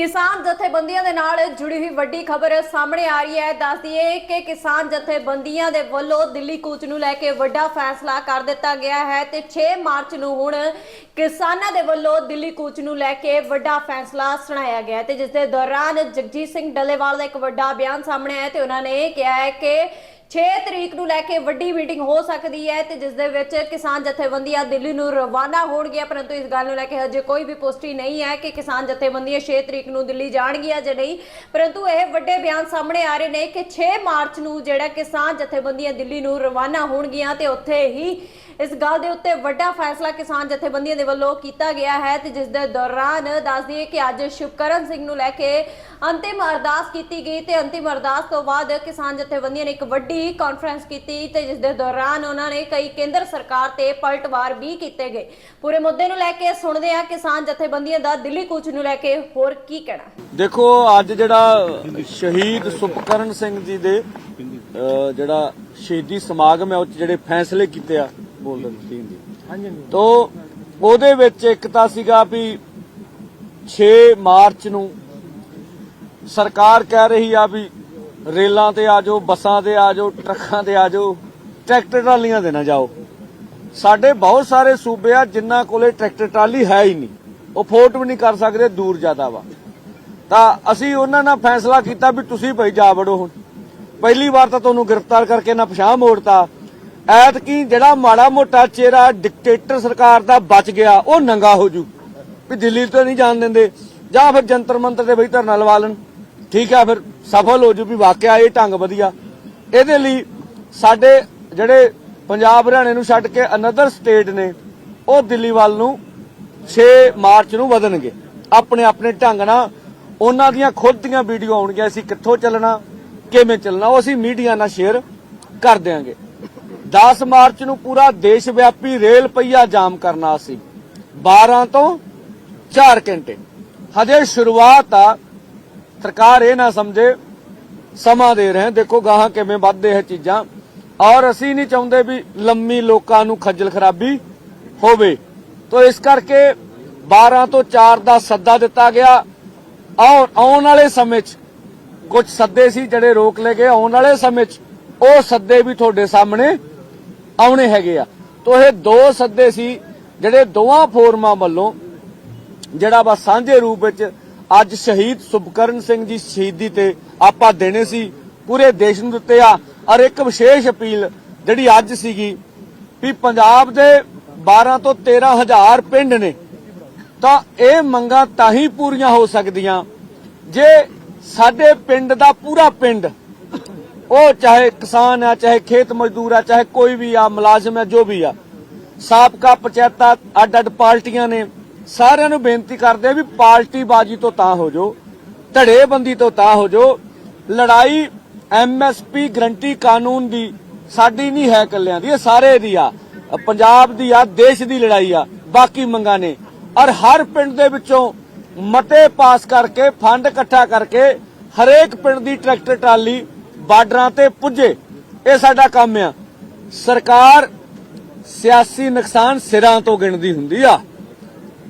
ਕਿਸਾਨ ਜਥੇਬੰਦੀਆਂ ਦੇ ਨਾਲ ਜੁੜੀ ਹੋਈ ਵੱਡੀ ਖਬਰ ਸਾਹਮਣੇ ਆ ਰਹੀ ਹੈ। ਦੱਸ ਦਈਏ ਕਿ ਕਿਸਾਨ ਜਥੇਬੰਦੀਆਂ ਦੇ ਵੱਲੋਂ ਦਿੱਲੀ ਕੂਚ ਨੂੰ ਲੈ ਕੇ ਵੱਡਾ ਫੈਸਲਾ ਕਰ ਦਿੱਤਾ ਗਿਆ ਹੈ ਤੇ 6 ਮਾਰਚ ਨੂੰ ਹੁਣ ਕਿਸਾਨਾਂ ਦੇ ਵੱਲੋਂ ਦਿੱਲੀ ਕੂਚ ਨੂੰ ਲੈ ਕੇ ਵੱਡਾ ਫੈਸਲਾ ਸੁਣਾਇਆ ਗਿਆ ਹੈ ਤੇ ਜਿਸ ਦੇ ਦੌਰਾਨ ਜਗਜੀਤ ਸਿੰਘ ਡੱਲੇਵਾਲ ਦਾ ਇੱਕ ਵੱਡਾ ਬਿਆਨ ਸਾਹਮਣੇ ਆਇਆ ਤੇ ਉਹਨਾਂ ਨੇ ਕਿਹਾ ਹੈ ਕਿ 6 ਤਰੀਕ ਨੂੰ ਲੈ ਕੇ ਵੱਡੀ ਮੀਟਿੰਗ ਹੋ ਸਕਦੀ ਹੈ ਤੇ ਜਿਸ ਦੇ ਵਿੱਚ ਕਿਸਾਨ ਜਥੇਬੰਦੀਆਂ ਦਿੱਲੀ ਨੂੰ ਰਵਾਨਾ ਹੋਣਗੀਆਂ, ਪਰੰਤੂ ਇਸ ਗੱਲ ਨੂੰ ਲੈ ਕੇ ਹਜੇ ਕੋਈ ਵੀ ਪੁਸ਼ਟੀ ਨਹੀਂ ਹੈ ਕਿ ਕਿਸਾਨ ਜਥੇਬੰਦੀਆਂ 6 ਤਰੀਕ ਨੂੰ ਦਿੱਲੀ ਜਾਣਗੀਆਂ ਜਾਂ ਨਹੀਂ। ਪਰੰਤੂ ਇਹ ਵੱਡੇ ਬਿਆਨ ਸਾਹਮਣੇ ਆ ਰਹੇ ਨੇ ਕਿ 6 ਮਾਰਚ ਨੂੰ ਜਿਹੜਾ ਕਿਸਾਨ ਜਥੇਬੰਦੀਆਂ ਦਿੱਲੀ ਨੂੰ ਰਵਾਨਾ ਹੋਣਗੀਆਂ ਤੇ ਉੱਥੇ ਹੀ ਇਸ ਗੱਲ ਦੇ ਉੱਤੇ ਵੱਡਾ ਫੈਸਲਾ ਕਿਸਾਨ ਜਥੇਬੰਦੀਆਂ ਦੇ ਵੱਲੋਂ ਕੀਤਾ ਗਿਆ ਹੈ ਤੇ ਜਿਸ ਦੇ ਦੌਰਾਨ ਦੱਸ ਦਈਏ ਕਿ ਅੱਜ ਸ਼ੁਭਕਰਨ ਸਿੰਘ ਨੂੰ ਲੈ ਕੇ ਅੰਤਿਮ ਅਰਦਾਸ ਕੀਤੀ ਗਈ ਤੇ ਅੰਤਿਮ ਅਰਦਾਸ ਤੋਂ ਬਾਅਦ ਕਿਸਾਨ ਜਥੇਬੰਦੀਆਂ ਨੇ ਇੱਕ ਵੱਡੀ ਕਾਨਫਰੰਸ ਕੀਤੀ ਤੇ ਜਿਸ ਦੇ ਦੌਰਾਨ ਉਹਨਾਂ ਨੇ ਕਈ ਕੇਂਦਰ ਸਰਕਾਰ ਤੇ ਪਲਟਵਾਰ ਵੀ ਕੀਤੇ ਗਏ। ਪੂਰੇ ਮੁੱਦੇ ਨੂੰ ਲੈ ਕੇ ਸੁਣਦੇ ਆ ਕਿਸਾਨ ਜਥੇਬੰਦੀਆਂ ਦਾ ਦਿੱਲੀ ਕੂਚ ਨੂੰ ਲੈ ਕੇ ਹੋਰ ਕੀ ਕਹਿਣਾ। ਦੇਖੋ ਅੱਜ ਜਿਹੜਾ ਸ਼ਹੀਦ ਸੁਪਕਰਨ ਸਿੰਘ ਜੀ ਦੇ ਅਹ, ਜਿਹੜਾ ਸ਼ਹੀਦੀ ਸਮਾਗਮ ਹੈ ਉਹ 'ਚ ਜਿਹੜੇ ਫੈਸਲੇ ਕੀਤੇ ਆ ਬੋਲ ਦਿੰਦੀ ਹਾਂਜੀ ਤੋ ਉਹਦੇ ਵਿੱਚ ਇੱਕ ਤਾਂ ਸੀਗਾ ਵੀ 6 ਮਾਰਚ ਨੂੰ ਸਰਕਾਰ ਕਹਿ ਰਹੀ ਆ ਵੀ ਰੇਲਾਂ ਤੇ ਆ ਜਾਓ, ਬੱਸਾਂ ਤੇ ਆ ਜਾਓ, ਟਰੱਕਾਂ ਤੇ ਆ ਜਾਓ, ਟਰੈਕਟਰ ਟਰਾਲੀਆਂ ਦੇ ਨਾ ਜਾਓ। ਸਾਡੇ ਬਹੁਤ ਸਾਰੇ ਸੂਬੇ ਆ ਜਿਨ੍ਹਾਂ ਕੋਲੇ ਟਰੈਕਟਰ ਟਰਾਲੀ ਹੈ ਹੀ ਨਹੀਂ। ਉਹ ਫੋਰਟ ਵੀ ਨਹੀਂ ਕਰ ਸਕਦੇ, ਦੂਰ ਜ਼ਿਆਦਾ ਵਾ। ਤਾਂ ਅਸੀਂ ਉਹਨਾਂ ਨਾਲ ਫੈਸਲਾ ਕੀਤਾ ਵੀ ਤੁਸੀਂ ਭਾਈ ਜਾ ਵੜੋ ਹੁਣ। ਪਹਿਲੀ ਵਾਰ ਤਾਂ ਤੁਹਾਨੂੰ ਗ੍ਰਿਫਤਾਰ ਕਰਕੇ ਨਾ ਪਛਾਣ ਮੋੜਤਾ। ਐਤਕੀ ਜਿਹੜਾ ਮਾੜਾ ਮੋਟਾ ਚਿਹਰਾ ਡਿਕਟੇਟਰ ਸਰਕਾਰ ਦਾ ਬਚ ਗਿਆ, ਉਹ ਨੰਗਾ ਹੋ ਜੂ। ਵੀ ਦਿੱਲੀ ਤੋਂ ਨਹੀਂ ਜਾਣ ਦਿੰਦੇ। ਜਾਂ ਫਿਰ ਜੰਤਰ ਮੰਤਰ ਤੇ ਬਈ ਧਰਨਾ ਲਵਾ ਲੈਣ। ਠੀਕ ਆ ਫਿਰ ਸਫਲ ਹੋ ਜੂ ਵੀ ਵਾਕਿਆ ਇਹ ਢੰਗ ਵਧੀਆ। ਇਹਦੇ ਲਈ ਸਾਡੇ ਜਿਹੜੇ ਪੰਜਾਬ ਹਰਿਆਣੇ ਨੂੰ ਛੱਡ ਕੇ ਅਨਦਰ ਸਟੇਟ ਨੇ, ਉਹ ਦਿੱਲੀ ਵੱਲ ਨੂੰ 6 ਮਾਰਚ ਨੂੰ ਵਧਣਗੇ। ਆਪਣੇ ਆਪਣੇ ਢੰਗ ਨਾਲ ਉਹਨਾਂ ਦੀਆਂ ਖੁਦ ਦੀਆਂ ਵੀਡੀਓ ਆਉਣਗੀਆਂ, ਅਸੀਂ ਕਿੱਥੋਂ ਚੱਲਣਾ, ਕਿਵੇਂ ਚੱਲਣਾ, ਉਹ ਅਸੀਂ ਮੀਡੀਆ ਨਾਲ ਸ਼ੇਅਰ ਕਰ ਦਿਆਂਗੇ। 10 ਮਾਰਚ ਨੂੰ ਪੂਰਾ ਦੇਸ਼ ਵਿਆਪੀ ਰੇਲ ਪਈਆ ਜਾਮ ਕਰਨਾ ਅਸੀਂ 12 ਤੋਂ 4 ਘੰਟੇ। ਹਜੇ ਸ਼ੁਰੂਆਤ ਆ ਸਰਕਾਰ ਇਹ ਨਾ ਸਮਝੇ, ਸਮਾਂ ਦੇ ਰਹੇ, ਦੇਖੋ ਗਾਹਾਂ ਕਿਵੇਂ ਵੱਧਦੇ ਹੈ ਚੀਜ਼ਾਂ। ਔਰ ਅਸੀਂ ਨਹੀਂ ਚਾਹੁੰਦੇ ਵੀ ਲੰਮੀ ਲੋਕਾਂ ਨੂੰ ਖੱਜਲ ਖਰਾਬੀ ਹੋਵੇ। ਤੋ ਇਸ ਕਰਕੇ 12 ਤੋਂ 4 ਦਾ ਸੱਦਾ ਦਿੱਤਾ ਗਿਆ। ਔਰ ਆਉਣ ਵਾਲੇ ਸਮੇਂ 'ਚ ਕੁਝ ਸੱਦੇ ਸੀ ਜਿਹੜੇ ਰੋਕ ਲਏ ਗਏ। ਆਉਣ ਵਾਲੇ ਸਮੇਂ 'ਚ ਉਹ ਸੱਦੇ ਵੀ ਤੁਹਾਡੇ ਸਾਹਮਣੇ ਆਉਣੇ ਹੈਗੇ ਆ। ਤੋ ਇਹ ਦੋ ਸੱਦੇ ਸੀ ਜਿਹੜੇ ਦੋਵਾਂ ਫੋਰਮਾਂ ਵੱਲੋਂ ਜਿਹੜਾ ਵਾ ਸਾਂਝੇ ਰੂਪ ਵਿੱਚ ਅੱਜ ਸ਼ਹੀਦ ਸੁਭਕਰਨ ਸਿੰਘ ਜੀ ਸ਼ਹੀਦੀ ਤੇ ਆਪਾਂ ਦੇਣੇ ਸੀ, ਪੂਰੇ ਦੇਸ਼ ਨੂੰ ਦਿੱਤੇ ਆ। ਔਰ ਇੱਕ ਵਿਸ਼ੇਸ਼ ਅਪੀਲ ਜਿਹੜੀ ਅੱਜ ਸੀਗੀ ਵੀ ਪੰਜਾਬ ਦੇ 12 ਤੋਂ 13 ਹਜ਼ਾਰ ਪਿੰਡ ਨੇ, ਤਾਂ ਇਹ ਮੰਗਾਂ ਤਾਂ ਹੀ ਪੂਰੀਆਂ ਹੋ ਸਕਦੀਆਂ। ਜੇ ਸਾਡੇ ਪਿੰਡ ਦਾ ਪੂਰਾ ਪਿੰਡ, ਉਹ ਚਾਹੇ ਕਿਸਾਨ ਆ, ਚਾਹੇ ਖੇਤ ਮਜ਼ਦੂਰ ਆ, ਚਾਹੇ ਕੋਈ ਵੀ ਆ, ਮੁਲਾਜ਼ਮ ਹੈ ਜੋ ਵੀ ਆ, ਸਾਬਕਾ ਪੰਚਾਇਤਾਂ ਅੱਡ ਅੱਡ ਪਾਰਟੀਆਂ ਨੇ ਸਾਰਿਆਂ ਨੂੰ ਬੇਨਤੀ ਕਰਦੇ ਵੀ ਪਾਰਟੀ ਬਾਜੀ ਤੋਂ ਤਾਂ ਹੋ ਜੋ ਧੜੇਬੰਦੀ ਤੋਂ ਤਾਂ ਹੋ ਜੋ ਲੜਾਈ ਐਮਐਸਪੀ ਗਰੰਟੀ ਕਾਨੂੰਨ ਦੀ ਸਾਡੀ ਨਹੀਂ ਹੈ ਕੱਲਿਆਂ ਦੀ, ਇਹ ਸਾਰੇ ਦੀ ਆ। ਪੰਜਾਬ ਦੀ ਆ, ਦੇਸ਼ ਦੀ ਲੜਾਈ ਆ, ਬਾਕੀ ਮੰਗਾਂ ਨੇ। ਔਰ ਹਰ ਪਿੰਡ ਦੇ ਵਿੱਚੋਂ ਮਤੇ ਪਾਸ ਕਰਕੇ, ਫੰਡ ਇਕੱਠਾ ਕਰਕੇ ਹਰੇਕ ਪਿੰਡ ਦੀ ਟਰੈਕਟਰ ਟਰਾਲੀ ਬਾਰਡਰਾਂ ਤੇ ਪੁੱਜੇ, ਇਹ ਸਾਡਾ ਕੰਮ ਆ। ਸਰਕਾਰ ਸਿਆਸੀ ਨੁਕਸਾਨ ਸਿਰਾਂ ਤੋਂ ਗਿਣਦੀ ਹੁੰਦੀ ਆ।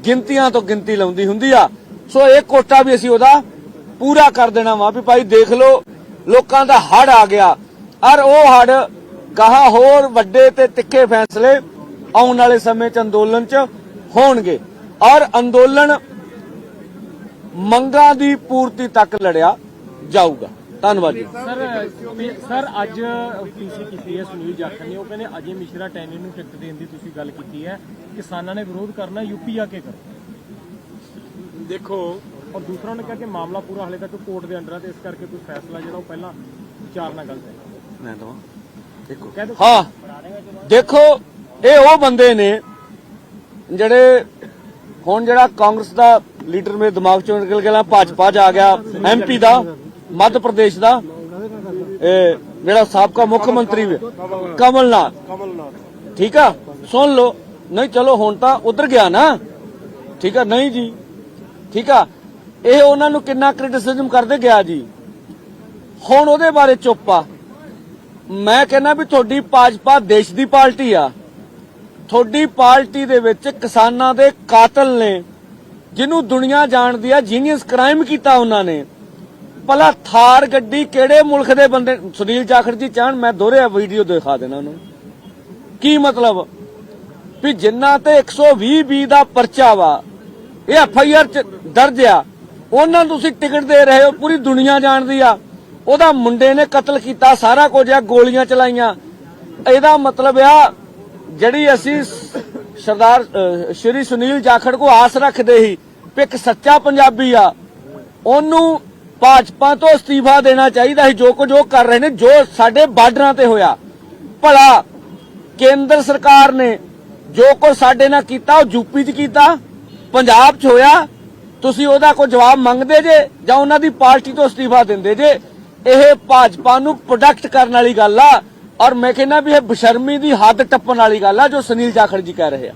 ਗਿਣਤੀਆਂ ਤੋਂ ਗਿਣਤੀ ਲਾਉਂਦੀ ਹੁੰਦੀ ਆ। ਸੋ ਇਹ ਕੋਟਾ ਵੀ ਅਸੀਂ ਉਹਦਾ ਪੂਰਾ ਕਰ ਦੇਣਾ ਵਾ ਵੀ ਭਾਈ ਦੇਖ ਲਓ, ਲੋਕਾਂ ਦਾ ਹੜ ਆ ਗਿਆ। ਔਰ ਉਹ ਹੜ ਗਾਹਾਂ ਹੋਰ ਵੱਡੇ ਤੇ ਤਿੱਖੇ ਫੈਸਲੇ ਆਉਣ ਵਾਲੇ ਸਮੇਂ 'ਚ ਅੰਦੋਲਨ 'ਚ ਹੋਣਗੇ। ਔਰ ਅੰਦੋਲਨ ਮੰਗਾਂ ਦੀ ਪੂਰਤੀ ਤੱਕ ਲੜਿਆ ਜਾਊਗਾ। ਧੰਨਵਾਦ ਜੀ। ਸਰ ਸਰ ਅੱਜ ਪੀਸੀ ਕੀਤੀ ਹੈ ਸੁਨੀਲ ਜਾਖੜ ਨੇ। ਉਹ ਕਹਿੰਦੇ ਅਜੇ ਮਿਸ਼ਰਾ ਟੈਨੀ ਨੂੰ ਟਿਕਟ ਦੇਣ ਦੀ ਤੁਸੀਂ ਗੱਲ ਕੀਤੀ ਹੈ। ਕਿਸਾਨਾਂ ਨੇ ਵਿਰੋਧ ਕਰਨਾ ਯੂਪੀ ਆ ਕੇ ਕਰੋ। ਦੇਖੋ ਔਰ ਦੂਸਰਾ ਉਹਨੇ ਕਿਹਾ ਕਿ ਮਾਮਲਾ ਪੂਰਾ ਹਲੇ ਤੱਕ ਕੋਰਟ ਦੇ ਅੰਡਰ ਹੈ ਤੇ ਇਸ ਕਰਕੇ ਕੋਈ ਫੈਸਲਾ ਜਿਹੜਾ ਉਹ ਪਹਿਲਾਂ ਵਿਚਾਰਨਾ ਗਲਤ ਹੈ। ਮੈਂ ਦਵਾਂ ਦੇਖੋ। ਕਹਿ ਦਿਓ। ਹਾਂ ਦੇਖੋ ਇਹ ਉਹ ਬੰਦੇ ਨੇ ਜਿਹੜੇ ਹੁਣ ਜਿਹੜਾ ਕਾਂਗਰਸ ਦਾ ਲੀਡਰ ਮੇਰੇ ਦਿਮਾਗ ਚੋਂ ਨਿਕਲ ਗਿਆ ਭਾਜਪਾ ਚ ਆ ਗਿਆ ਐਮਪੀ ਦਾ। ਮੱਧ ਪ੍ਰਦੇਸ਼ ਦਾ, ਇਹ ਜਿਹੜਾ ਸਾਬਕਾ ਮੁੱਖ ਮੰਤਰੀ ਵੀ, ਕਮਲਨਾਥ। ਕਮਲਨਾਥ ਠੀਕ ਆ? ਸੁਣ ਲਓ। ਨਹੀਂ, ਚਲੋ, ਹੁਣ ਤਾਂ ਉਧਰ ਗਿਆ ਨਾ। ਠੀਕ ਆ? ਨਹੀਂ ਜੀ। ਠੀਕ ਆ? ਇਹ ਉਹਨਾਂ ਨੂੰ ਕਿੰਨਾ ਕ੍ਰਿਟਿਸਿਜ਼ਮ ਕਰਦੇ ਗਿਆ ਜੀ? ਹੁਣ ਉਹਦੇ ਬਾਰੇ ਚੁੱਪ ਆ। ਮੈਂ ਕਹਿੰਦਾ ਵੀ ਤੁਹਾਡੀ ਭਾਜਪਾ ਦੇਸ਼ ਦੀ ਪਾਰਟੀ ਆ। ਤੁਹਾਡੀ ਪਾਰਟੀ ਦੇ ਵਿੱਚ ਕਿਸਾਨਾਂ ਦੇ ਕਾਤਲ ਨੇ। ਜਿਹਨੂੰ ਦੁਨੀਆ ਜਾਣਦੀ ਆ ਜੀਨੀਅਸ ਕ੍ਰਾਈਮ ਕੀਤਾ ਉਹਨਾਂ ਨੇ। ਭਲਾ ਥਾਰ ਗੱਡੀ ਕਿਹੜੇ ਮੁਲਕ ਦੇ ਬੰਦੇ ਸੁਨੀਲ ਜਾਖੜ ਜੀ ਚਾਹਣ, ਮੈਂ ਦੋਹਰਿਆ ਵੀਡੀਓ ਦਿਖਾ ਦੇਣਾ ਉਹਨੂੰ। ਕੀ ਮਤਲਬ? ਵੀ ਜਿੰਨਾ ਤੇ 120 ਬੀ ਦਾ ਪਰਚਾ ਵਾ, ਇਹ ਐਫ ਆਈ ਆਰ ਚ ਦਰਜ ਆ। ਉਹਨਾਂ ਨੂੰ ਤੁਸੀਂ ਟਿਕਟ ਦੇ ਰਹੇ ਹੋ, ਪੂਰੀ ਦੁਨੀਆ ਜਾਣਦੀ ਆ। ਉਹਦਾ ਮੁੰਡੇ ਨੇ ਕਤਲ ਕੀਤਾ, ਸਾਰਾ ਕੁਝ ਆ, ਗੋਲੀਆਂ ਚਲਾਈਆਂ। ਇਹਦਾ ਮਤਲਬ ਆ, ਜਿਹੜੀ ਅਸੀਂ ਸਰਦਾਰ ਸ਼੍ਰੀ ਸੁਨੀਲ ਜਾਖੜ ਕੋ ਆਸ ਰੱਖਦੇ ਸੀ ਵੀ ਇੱਕ ਸੱਚਾ ਪੰਜਾਬੀ ਆ, ਉਹਨੂੰ ਭਾਜਪਾ ਤੋਂ ਅਸਤੀਫਾ ਦੇਣਾ ਚਾਹੀਦਾ ਸੀ, ਜੋ ਕੁਝ ਉਹ ਕਰ ਰਹੇ ਨੇ, ਜੋ ਸਾਡੇ ਬਾਰਡਰਾਂ ਤੇ ਹੋਇਆ। ਭਲਾ ਕੇਂਦਰ ਸਰਕਾਰ ਨੇ ਜੋ ਕੁਝ ਸਾਡੇ ਨਾਲ ਕੀਤਾ, ਉਹ ਯੂਪੀ 'ਚ ਕੀਤਾ, ਪੰਜਾਬ 'ਚ ਹੋਇਆ। ਤੁਸੀਂ ਉਹਦਾ ਕੋਈ ਜਵਾਬ ਮੰਗਦੇ ਜੇ, ਜਾਂ ਉਹਨਾਂ ਦੀ ਪਾਰਟੀ ਤੋਂ ਅਸਤੀਫਾ ਦਿੰਦੇ ਜੇ? ਇਹ ਭਾਜਪਾ ਨੂੰ ਪ੍ਰੋਡਕਟ ਕਰਨ ਵਾਲੀ ਗੱਲ ਆ, ਔਰ ਮੈਂ ਕਹਿੰਦਾ ਵੀ ਇਹ ਬਸ਼ਰਮੀ ਦੀ ਹੱਦ ਟੱਪਣ ਵਾਲੀ ਗੱਲ ਆ, ਜੋ ਸੁਨੀਲ ਜਾਖੜ ਜੀ ਕਹਿ ਰਹੇ ਆ।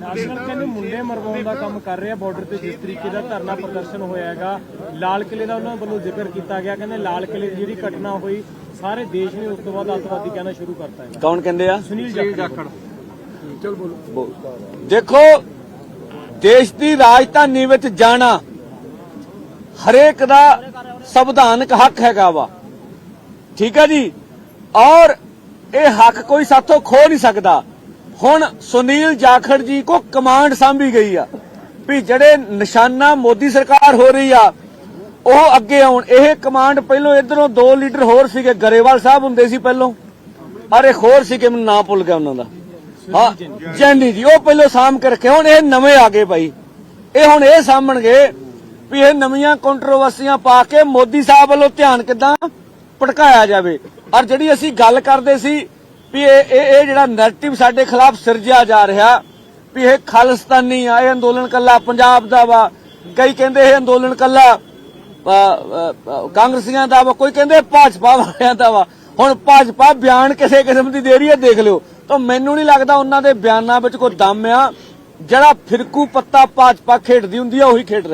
ਨਾਸ਼ਨਲ ਕਹਿੰਦੇ ਮੁੰਡੇ ਮਰਵਾਉਣ ਦਾ ਕੰਮ ਕਰ ਰਿਹਾ ਬਾਰਡਰ ਤੇ ਜਿਸ ਤਰੀਕੇ ਦਾ ਧਰਨਾ ਪ੍ਰਦਰਸ਼ਨ ਹੋਇਆ ਹੈਗਾ ਲਾਲ ਕਿਲੇ ਦਾ ਉਹਨਾਂ ਵੱਲੋਂ ਜ਼ਿਕਰ ਕੀਤਾ ਗਿਆ ਕਹਿੰਦੇ ਲਾਲ ਕਿਲੇ ਦੀ ਜਿਹੜੀ ਘਟਨਾ ਹੋਈ ਸਾਰੇ ਦੇਸ਼ ਨੇ ਉਸ ਤੋਂ ਬਾਅਦ ਅੱਤਵਾਦੀ ਕਹਿਣਾ ਸ਼ੁਰੂ ਕਰਤਾ ਹੈ ਕੌਣ ਕਹਿੰਦੇ ਆ? ਸੁਨੀਲ ਜਾਖੜ। ਦੇਖੋ ਦੇਸ਼ ਦੀ ਰਾਜਧਾਨੀ ਵਿੱਚ ਜਾਣਾ ਹਰੇਕ ਦਾ ਸੰਵਿਧਾਨਕ ਹੱਕ ਹੈਗਾ ਵਾ। ਠੀਕ ਹੈ ਜੀ? ਔਰ ਇਹ ਹੱਕ ਕੋਈ ਸਾਥੋਂ ਖੋ ਨਹੀਂ ਸਕਦਾ। ਹੁਣ ਸੁਨੀਲ ਜਾਖੜ ਜੀ ਕੋ ਕਮਾਂਡ ਸਾਂਭੀ ਗਈ ਆ ਵੀ ਜਿਹੜੇ ਨਿਸ਼ਾਨਾ ਮੋਦੀ ਸਰਕਾਰ ਹੋ ਰਹੀ ਆ, ਉਹ ਅੱਗੇ ਆਉਣ। ਇਹ ਕਮਾਂਡ ਪਹਿਲੋਂ ਇਧਰੋਂ ਦੋ ਲੀਡਰ ਹੋਰ ਸੀਗੇ, ਗਰੇਵਾਲ ਸਾਹਿਬ ਹੁੰਦੇ ਸੀ ਪਹਿਲੋਂ। ਔਰ ਇੱਕ ਹੋਰ ਸੀ ਕਿ ਮੈਨੂੰ ਨਾਂ ਭੁੱਲ ਗਿਆ ਉਹਨਾਂ ਦਾ। ਹਾਂ ਜੈਨੀ ਜੀ, ਉਹ ਪਹਿਲੋਂ ਸਾਂਭ ਕੇ ਰੱਖੇ। ਹੁਣ ਇਹ ਨਵੇਂ ਆ ਗਏ ਭਾਈ। ਇਹ ਹੁਣ ਇਹ ਸਾਂਭਣਗੇ ਵੀ ਇਹ ਨਵੀਆਂ ਕੰਟਰੋਵਰਸੀਆਂ ਪਾ ਕੇ ਮੋਦੀ ਸਾਹਿਬ ਵੱਲੋਂ ਧਿਆਨ ਕਿਦਾਂ ਭਟਕਾਇਆ ਜਾਵੇ। ਔਰ ਜਿਹੜੀ ਅਸੀਂ ਗੱਲ ਕਰਦੇ ਸੀ ਵੀ ਇਹ ਇਹ ਜਿਹੜਾ ਨੈਰੇਟਿਵ ਸਾਡੇ ਖਿਲਾਫ ਸਿਰਜਿਆ ਜਾ ਰਿਹਾ ਵੀ ਇਹ ਖਾਲਿਸਤਾਨੀ ਆ, ਇਹ ਅੰਦੋਲਨ ਕੱਲਾ ਪੰਜਾਬ ਦਾ ਵਾ। ਕਈ ਕਹਿੰਦੇ ਇਹ ਅੰਦੋਲਨ ਕੱਲਾ ਕਾਂਗਰਸੀਆਂ ਦਾ ਵਾ, ਕੋਈ ਕਹਿੰਦੇ ਭਾਜਪਾ ਵਾਲਿਆਂ ਦਾ ਵਾ। ਹੁਣ ਭਾਜਪਾ ਬਿਆਨ ਕਿਸੇ ਕਿਸਮ ਦੀ ਦੇ ਰਹੀ ਹੈ, ਦੇਖ ਲਿਓ। ਤਾਂ ਮੈਨੂੰ ਨਹੀਂ ਲੱਗਦਾ ਉਹਨਾਂ ਦੇ ਬਿਆਨਾਂ ਵਿੱਚ ਕੋਈ ਦਮ ਆ। ਜਿਹੜਾ ਫਿਰਕੂ ਪੱਤਾ ਭਾਜਪਾ ਖੇਡਦੀ ਹੁੰਦੀ ਆ, ਉਹੀ ਖੇਡ ਰਿਹਾ